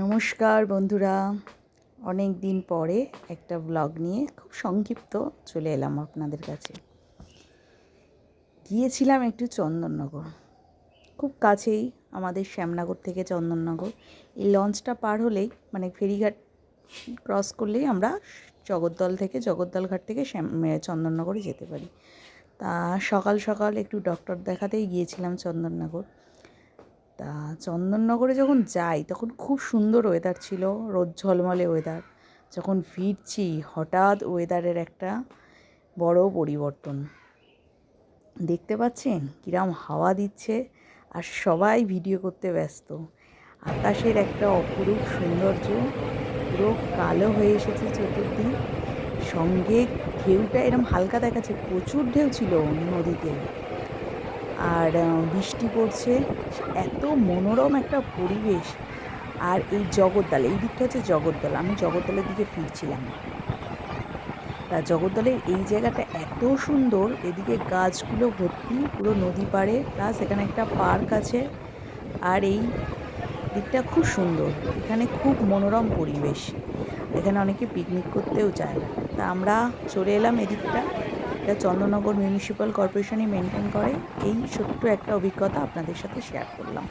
নমস্কার বন্ধুরা। অনেক দিন পরে একটা ব্লগ নিয়ে খুব সংক্ষিপ্ত চলে এলাম আপনাদের কাছে। গিয়েছিলাম একটু চন্দননগর। খুব কাছেই আমাদের শ্যামনগর থেকে চন্দননগর। এই লঞ্চটা পার হলেই মানে ফেরিঘাট ক্রস করলেই আমরা জগদ্দল থেকে, জগদ্দল ঘাট থেকে শ্যাম চন্দননগরে যেতে পারি। তা সকাল সকাল একটু ডক্টর দেখাতেই গিয়েছিলাম চন্দননগর। তা চন্দননগরে যখন যাই, তখন খুব সুন্দর ওয়েদার ছিল, রোদ ঝলমলে ওয়েদার যখন ফিরছি, হঠাৎ ওয়েদারের একটা বড় পরিবর্তন। দেখতে পাচ্ছেন, কিরাম হাওয়া দিচ্ছে আর সবাই ভিডিও করতে ব্যস্ত। আকাশের একটা অপরূপ সৌন্দর্য, পুরো কালো হয়ে এসেছে চতুর্দিক। সঙ্গে ঢেউটা এরম হালকা দেখাচ্ছে, প্রচুর ঢেউ ছিল নদীতে। আর বৃষ্টি পড়ছে। এত মনোরম একটা পরিবেশ। আর এই জগদ্দল, এই দিকটা হচ্ছে জগদ্দল। আমি জগদ্দলের দিকে ফিরছিলাম তা জগদ্দলের এই জায়গাটা এত সুন্দর, এদিকে গাছগুলো ভর্তি, পুরো নদী পাড়ে, প্লাস এখানে একটা পার্ক আছে। আর এই দিকটা খুব সুন্দর। এখানে খুব মনোরম পরিবেশ। এখানে অনেকে পিকনিক করতেও চায় তা আমরা চলে এলাম এদিকটা। এটা চন্দ্রনগর মিউনিসিপ্যাল কর্পোরেশনই মেনটেন করে। এই ছোট্ট একটা অভিজ্ঞতা আপনাদের সাথে শেয়ার করলাম।